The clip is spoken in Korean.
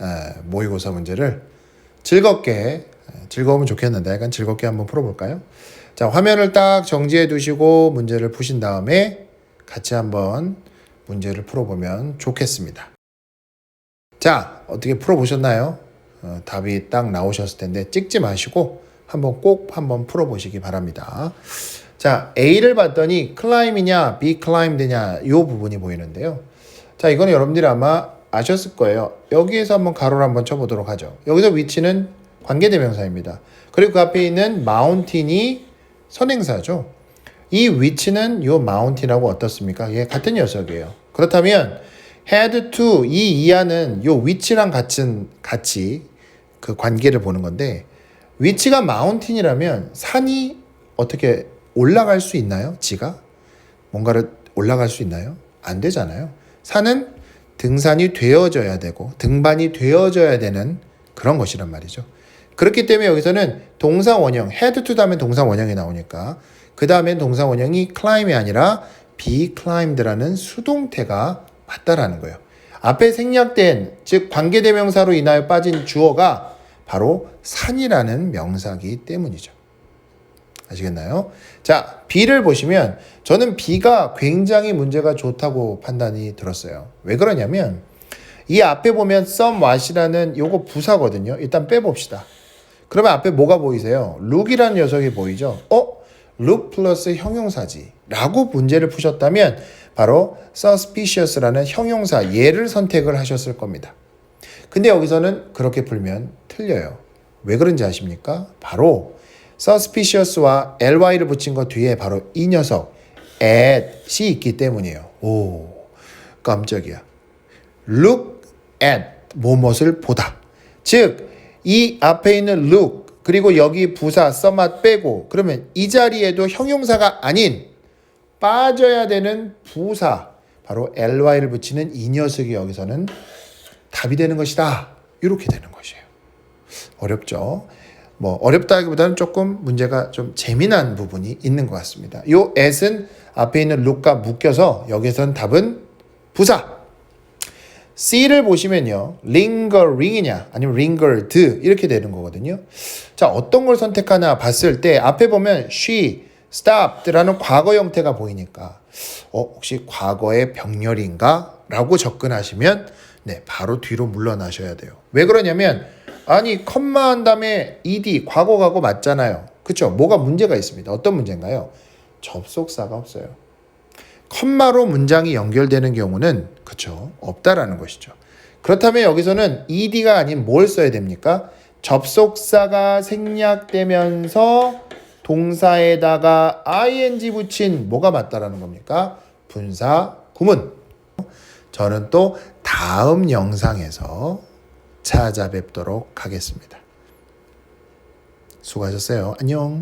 에, 모의고사 문제를 즐겁게 에, 즐거우면 좋겠는데 약간 즐겁게 한번 풀어볼까요? 자 화면을 딱 정지해 두시고 문제를 푸신 다음에 같이 한번 문제를 풀어보면 좋겠습니다. 자 어떻게 풀어보셨나요? 어, 답이 딱 나오셨을 텐데 찍지 마시고 한번 꼭 한번 풀어보시기 바랍니다. 자 A를 봤더니 클라임이냐 B 클라임드냐 이 부분이 보이는데요. 자 이거는 여러분들이 아마 아셨을 거예요. 여기에서 한번 가로를 한번 쳐보도록 하죠. 여기서 위치는 관계대명사입니다. 그리고 그 앞에 있는 마운틴이 선행사죠. 이 위치는 요 마운틴하고 어떻습니까? 예, 같은 녀석이에요. 그렇다면 had to 이 이하는 요 위치랑 같은 같이 그 관계를 보는 건데 위치가 마운틴이라면 산이 어떻게 올라갈 수 있나요? 지가 뭔가를 올라갈 수 있나요? 안 되잖아요. 산은 등산이 되어져야 되고 등반이 되어져야 되는 그런 것이란 말이죠. 그렇기 때문에 여기서는 동사 원형 head to 다음에 동사 원형이 나오니까 그 다음엔 동사 원형이 climb이 아니라 be climbed라는 수동태가 맞다라는 거예요. 앞에 생략된 즉 관계대명사로 인하여 빠진 주어가 바로 산이라는 명사기 때문이죠. 아시겠나요? 자, B를 보시면 저는 B가 굉장히 문제가 좋다고 판단이 들었어요. 왜 그러냐면 이 앞에 보면 some what이라는 요거 부사거든요. 일단 빼봅시다. 그러면 앞에 뭐가 보이세요? look이라는 녀석이 보이죠? 어? look 플러스 형용사지. 라고 문제를 푸셨다면 바로 suspicious라는 형용사 얘를 선택을 하셨을 겁니다. 근데 여기서는 그렇게 풀면 틀려요. 왜 그런지 아십니까? 바로 suspicious와 ly를 붙인 것 뒤에 바로 이 녀석 at이 있기 때문이에요. 오, 깜짝이야. look at 무엇을 보다. 즉, 이 앞에 있는 look 그리고 여기 부사 써맛 빼고 그러면 이 자리에도 형용사가 아닌 빠져야 되는 부사 바로 ly를 붙이는 이 녀석이 여기서는 답이 되는 것이다. 이렇게 되는 것이에요. 어렵죠. 뭐 어렵다기보다는 조금 문제가 좀 재미난 부분이 있는 것 같습니다. 요 at은 앞에 있는 look과 묶여서 여기서는 답은 부사. C를 보시면요. lingering이냐 아니면 lingered 이렇게 되는 거거든요. 자, 어떤 걸 선택하나 봤을 때 앞에 보면 she stopped라는 과거 형태가 보이니까 어, 혹시 과거의 병렬인가? 라고 접근하시면 네, 바로 뒤로 물러나셔야 돼요. 왜 그러냐면 아니 컴마 한 다음에 ed 과거 가고 맞잖아요. 그렇죠? 뭐가 문제가 있습니다. 어떤 문제인가요? 접속사가 없어요. 컴마로 문장이 연결되는 경우는 그렇죠. 없다라는 것이죠. 그렇다면 여기서는 ed가 아닌 뭘 써야 됩니까? 접속사가 생략되면서 동사에다가 ing 붙인 뭐가 맞다라는 겁니까? 분사 구문. 저는 또 다음 영상에서 찾아뵙도록 하겠습니다. 수고하셨어요. 안녕.